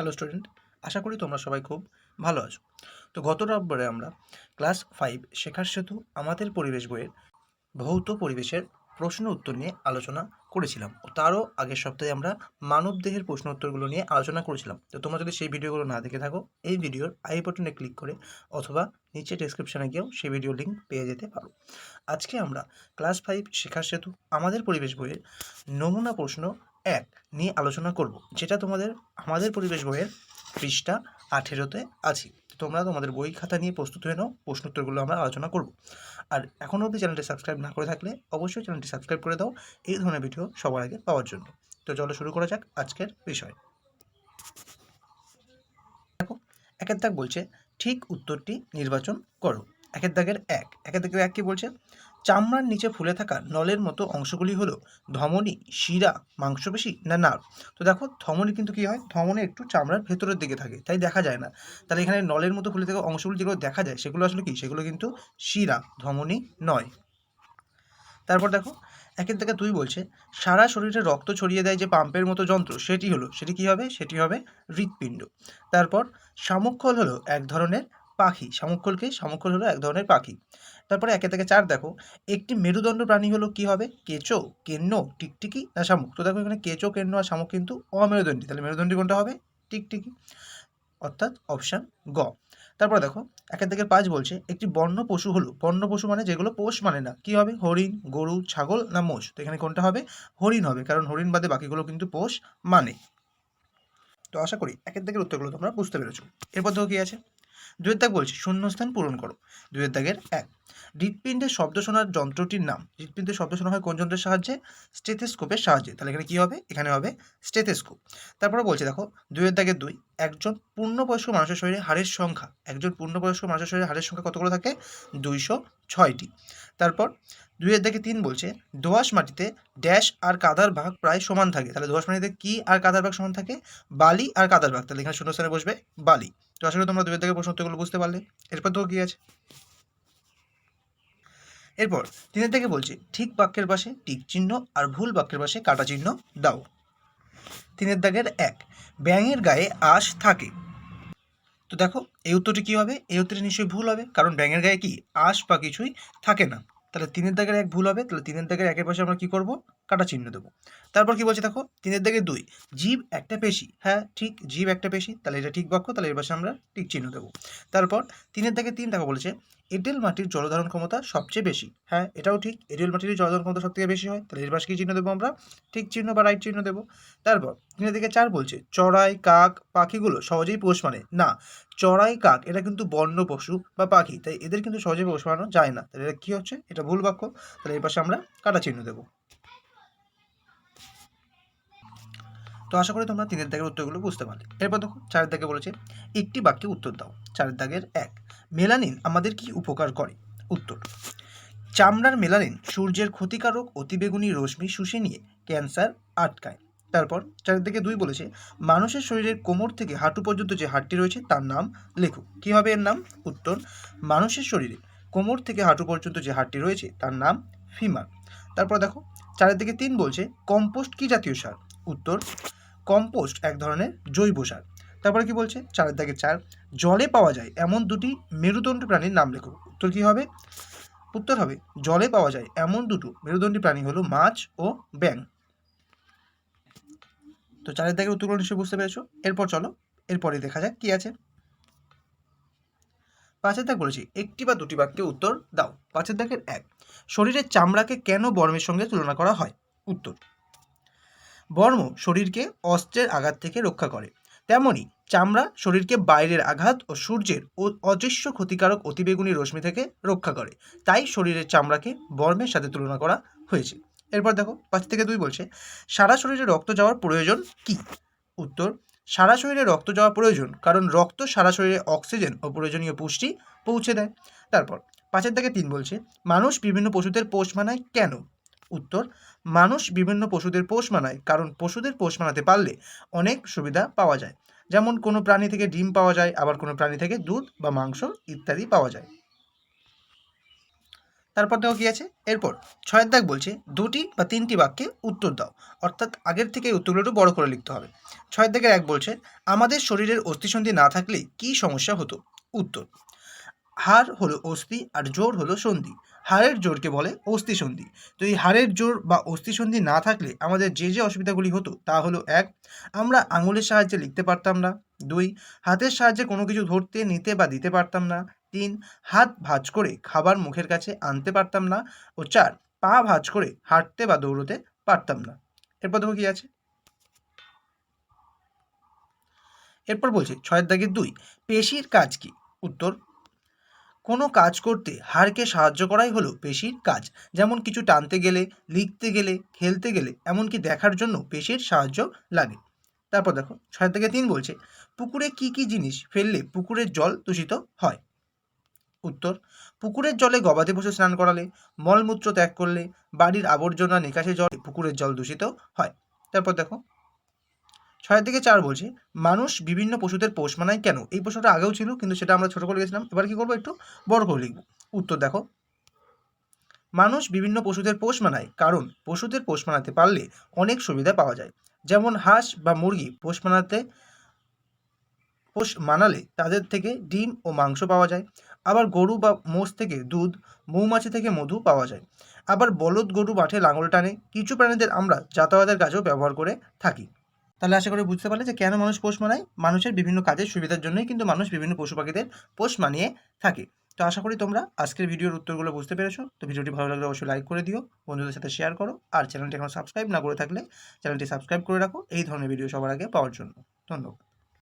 Hello student আশা করি তোমরা সবাই খুব ভালো আছো। তো গত রবিবারে আমরা ক্লাস ফাইভ শেখার সেতু, আমাদের পরিবেশ বইয়ের ভৌত পরিবেশের প্রশ্ন উত্তর নিয়ে আলোচনা করেছিলাম। তারও আগের সপ্তাহে আমরা মানব দেহের প্রশ্ন উত্তরগুলো নিয়ে আলোচনা করেছিলাম। তো তোমরা যদি সেই ভিডিওগুলো না দেখে থাকো, এই ভিডিওর আই বাটনে ক্লিক করে অথবা নিচে ডেসক্রিপশনে গিয়েও সেই ভিডিও লিঙ্ক পেয়ে যেতে পারো। আজকে আমরা ক্লাস ফাইভ শেখার সেতু, আমাদের পরিবেশ বইয়ের নমুনা প্রশ্ন এক নিয়ে আলোচনা করব, যেটা তোমাদের, আমাদের পরিবেশ বইয়ের পৃষ্ঠা আঠেরোতে আছে। তোমরা তোমাদের বই খাতা নিয়ে প্রস্তুত হয়ে নাও, প্রশ্ন উত্তরগুলো আমরা আলোচনা করব। আর এখনও অবধি চ্যানেলটি সাবস্ক্রাইব না করে থাকলে অবশ্যই চ্যানেলটি সাবস্ক্রাইব করে দাও, এই ধরনের ভিডিও সবার আগে পাওয়ার জন্য। তো চলো শুরু করা যাক আজকের বিষয়। দেখো, একের দাগ বলছে, ঠিক উত্তরটি নির্বাচন করো। একের দাগের এক। একের দাগের এক কি বলছে? চামড়ার নিচে ফুলে থাকা নলের মতো অংশগুলি হলো ধমনী, শিরা, মাংসপেশি না নাড়। তো দেখো, ধমনী কিন্তু কি হয়? ধমনী একটু চামড়ার ভেতরের দিকে থাকে, তাই দেখা যায় না। তাহলে এখানে নলের মতো ফুলে থাকা অংশগুলি যেগুলো দেখা যায়, সেগুলো আসলে কি? সেগুলো কিন্তু শিরা, ধমনী নয়। তারপর দেখো, একের থেকে দুই বলছে, সারা শরীরে রক্ত ছড়িয়ে দেয় যে পাম্পের মতো যন্ত্র, সেটি হলো, সেটি কি হবে? সেটি হবে হৃৎপিণ্ড। তারপর শামুকখল হলো এক ধরনের পাখি শামুকখলকে শামুকখল হলো এক ধরনের পাখি। তারপরে একে থেকে চার দেখো, একটি মেরুদণ্ড প্রাণী হলো কি হবে? কেঁচো, কেন্ন, টিকটিকি না শামুক? তো দেখো এখানে কেঁচো, কেন্ন আর শামুক কিন্তু অমেরুদণ্ডী। তাহলে মেরুদণ্ডী কোনটা হবে? টিকটিকি। অর্থাৎ অপশান গ। তারপর দেখো একের থেকে পাঁচ বলছে, একটি বন্য পশু হলো। বন্য পশু মানে যেগুলো পোষ মানে না। কি হবে? হরিণ, গরু, ছাগল না মোষ? তো এখানে কোনটা হবে? হরিণ হবে, কারণ হরিণ বাদে বাকিগুলো কিন্তু পোষ মানে। তো আশা করি একের দাগের উত্তরগুলো তোমরা বুঝতে পেরেছ। এরপর দেখো কি আছে? দুয়ের দাগ বলছি, শূন্যস্থান পূরণ করো। দুয়ের দাগের এক। হৃৎপিণ্ডের শব্দ শোনার যন্ত্রটির নাম। হৃৎপিণ্ডের শব্দ শোনা হয় কোন যন্ত্রের সাহায্যে? স্টেথেস্কোপের সাহায্যে। তাহলে এখানে কী হবে? এখানে হবে স্টেথেস্কোপ। তারপরে বলছে, দেখো দুইয়ের দাগের দুই, একজন পূর্ণবয়স্ক মানুষের শরীরে হাড়ের সংখ্যা। একজন পূর্ণবয়স্ক মানুষের শরীরে হাড়ের সংখ্যা কতগুলো থাকে? দুইশো ছয়টি। তারপর দুইয়ের দাগে তিন বলছে, দোআঁশ মাটিতে ড্যাশ আর কাদার ভাগ প্রায় সমান থাকে। তাহলে দোআঁশ মাটিতে কি আর কাদার ভাগ সমান থাকে? বালি আর কাদার ভাগ। তাহলে এখানে শূন্যস্থানে বসবে বালি। তো আসলে তোমরা দুইয়ের দাগে প্রশ্ন উত্তরগুলো বুঝতে পারলে। এরপর তো কি আছে? এরপর তিনের থেকে বলছি, ঠিক বাক্যের পাশে টিক চিহ্ন আর ভুল বাক্যের পাশে কাটা চিহ্ন দাও। তিনের দাগের এক, ব্যাঙের গায়ে আঁশ থাকে। তো দেখো, এই উত্তরটি কী হবে? এই উত্তরটি নিশ্চয়ই ভুল হবে, কারণ ব্যাঙের গায়ে কি? আঁশ বা কিছুই থাকে না। তাহলে তিনের দাগের এক ভুল হবে, তাহলে তিনের দাগের একের পাশে আমরা কি করব? কাটা চিহ্ন দেবো। তারপর কি বলছে দেখো, তিনের দাগে দুই, জীব একটা পেশি হ্যাঁ ঠিক, জীব একটা পেশি, তাহলে এটা ঠিক বাক্য, তাহলে এর পাশে আমরা ঠিক চিহ্ন দেবো। তারপর তিনের দাগে তিন দেখো বলেছে এঁটেল মাটির জলধারণ ক্ষমতা সবচেয়ে বেশি। হ্যাঁ এটাও ঠিক, এঁটেল মাটির জলধারণ ক্ষমতা সব থেকে বেশি হয়, তাহলে এর পাশে কি চিহ্ন দেবো আমরা? ঠিক চিহ্ন বা রাইট চিহ্ন দেবো। তারপর, তিনের দিকে চার বলছে, চড়াই, কাক, পাখিগুলো সহজেই পোষ মানে। না, চড়াই, কাক এটা কিন্তু বন্য পশু বা পাখি, তাই এদের কিন্তু সহজেই পোষ মানানো যায় না। তাহলে এটা কী হচ্ছে? এটা ভুল বাক্য, তাহলে এর পাশে আমরা কাটা চিহ্ন দেবো। তো আশা করি তোমরা তিনের দাগের উত্তরগুলো বুঝতে পারলে। এরপর দেখো, চারের দাগে বলেছে, একটি বাক্যে উত্তর দাও, চারের দাগের এক। মেলানিন আমাদের কি উপকার করে? উত্তর, চামড়ার মেলানিন সূর্যের ক্ষতিকারক অতিবেগুনি রশ্মি শুষে নিয়ে ক্যান্সার আটকায়। তারপর চারের দিকে দুই বলেছে, মানুষের শরীরের কোমর থেকে হাঁটু পর্যন্ত যে হাড়টি রয়েছে তার নাম লেখো। কী হবে এর নাম? উত্তর, মানুষের শরীরে কোমর থেকে হাঁটু পর্যন্ত যে হাড়টি রয়েছে তার নাম ফিমার। তারপর দেখো চারের দিকে তিন বলছে, কম্পোস্ট কি জাতীয় সার? উত্তর, কম্পোস্ট এক ধরনের জৈব সার। তারপরে কি বলছে? চারের দাগে চার। জলে পাওয়া যায় এমন দুটি মেরুদণ্ডী প্রাণীর নাম লেখো। উত্তর কি হবে? উত্তর হবে, জলে পাওয়া যায় এমন দুটো মেরুদণ্ডী প্রাণী হলো মাছ ও ব্যাং তো চারের দাগের উত্তরগুলো নিশ্চয়ই বুঝতে পেরেছ। এরপর চলো, এরপরে দেখা যাক কি আছে। পাঁচের দাগ বলেছি, একটি বা দুটি বাক্যে উত্তর দাও। পাঁচের দাগের এক, শরীরের চামড়াকে কেন বর্মের সঙ্গে তুলনা করা হয়? উত্তর, বর্ম শরীরকে অস্ত্রের আঘাত থেকে রক্ষা করে। তেমনি চামড়া শরীরকে বাইরের আঘাত ও সূর্যের অদৃশ্য ক্ষতিকারক অতিবেগুনি রশ্মি থেকে রক্ষা করে। তাই শরীরের চামড়াকে বর্মের সাথে তুলনা করা হয়েছে। এরপর দেখো, পাঁচ থেকে দুই বলছে, সারা শরীরে রক্ত যাওয়ার প্রয়োজন কি? উত্তর, সারা শরীরে রক্ত যাওয়া প্রয়োজন, কারণ রক্ত সারা শরীরে অক্সিজেন ও প্রয়োজনীয় পুষ্টি পৌঁছে দেয়। তারপর, পাঁচের থেকে তিন বলছে, মানুষ বিভিন্ন পশুদের পোষ মানায় কেন? উত্তর, মানুষ বিভিন্ন পশুদের পোষ মানায়, কারণ পশুদের পোষ মানাতে পারলে অনেক সুবিধা পাওয়া যায়। যেমন কোনো প্রাণী থেকে ডিম পাওয়া যায়, আবার কোনো প্রাণী থেকে দুধ বা মাংস ইত্যাদি পাওয়া যায়। তারপর দেখো কী আছে? এরপর ছয়ের দাগ বলছে, দুটি বা তিনটি বাক্যে উত্তর দাও। অর্থাৎ আগের থেকে উত্তরগুলো একটু বড় করে লিখতে হবে। ছয়ের দাগের এক বলছে, আমাদের শরীরের অস্থিসন্ধি না থাকলে কী সমস্যা হতো? উত্তর হাড় হলো অস্থি আর জোর হলো সন্ধি। হাড়ের জোরকে বলে অস্থিসন্ধি। তো এই হাড়ের জোর বা অস্থিসন্ধি না থাকলে আমাদের যে যে অসুবিধাগুলি হতো তা হলো এক, আমরা আঙুলের সাহায্যে লিখতে পারতাম না। দুই, হাতের সাহায্যে কোনো কিছু ধরতে, নিতে বা দিতে পারতাম না। তিন, হাত ভাঁজ করে খাবার মুখের কাছে আনতে পারতাম না। ও চার, পা ভাঁজ করে হাঁটতে বা দৌড়তে পারতাম না। এরপর দেখো কি আছে? এরপর বলছে ছয়ের দাগের দুই, পেশির কাজ কি? উত্তর কোনো কাজ করতে হাড়কে সাহায্য করাই হলো পেশির কাজ। যেমন কিছু টানতে গেলে, লিখতে গেলে, খেলতে গেলে, এমনকি দেখার জন্য পেশির সাহায্য লাগে। তারপর দেখো, ছয় থেকে তিন বলছে, পুকুরে কি কি জিনিস ফেললে পুকুরের জল দূষিত হয়? উত্তর, পুকুরের জলে গবাদি পশু স্নান করালে, মলমূত্র ত্যাগ করলে, বাড়ির আবর্জনা নিকাশে জলে পুকুরের জল দূষিত হয়। তারপর দেখো ছয় থেকে চার বলছি, মানুষ বিভিন্ন পশুদের পোষ মানায় কেন? এই প্রশ্নটা আগেও ছিল, কিন্তু সেটা আমরা ছোট করে গেছিলাম এবার কি করব একটু? বড় করে লিখব। উত্তর দেখো। মানুষ বিভিন্ন পশুদের পোষ মানায়, কারণ পশুদের পোষ মানাতে পারলে অনেক সুবিধা পাওয়া যায়। যেমন হাঁস বা মুরগি পোষ মানাতে, পোষ মানালে তাদের থেকে ডিম ও মাংস পাওয়া যায়। আবার গরু বা মোষ থেকে দুধ, মৌমাছি থেকে মধু পাওয়া যায়। আবার বলদ গরু মাঠে লাঙল টানে। কিছু প্রাণীদের আমরা যাতায়াতের কাজেও ব্যবহার করে থাকি। তাহলে আশা করে বুঝতে পারলে যে কেন মানুষ পোষ মানায়? মানুষের বিভিন্ন কাজের সুবিধার জন্যই কিন্তু মানুষ বিভিন্ন পশু পাখিদের পোষ মানিয়ে থাকে। তো আশা করি তোমরা আজকের ভিডিওর উত্তরগুলো বুঝতে পেরেছ। তো ভিডিওটি ভালো লাগলে অবশ্যই লাইক করে দিও, বন্ধুদের সাথে শেয়ার করো, আর চ্যানেলটি এখন সাবস্ক্রাইব না করে থাকলে চ্যানেলটি সাবস্ক্রাইব করে রাখো। এই ধরনের ভিডিও সবার আগে পাওয়ার জন্য। ধন্যবাদ।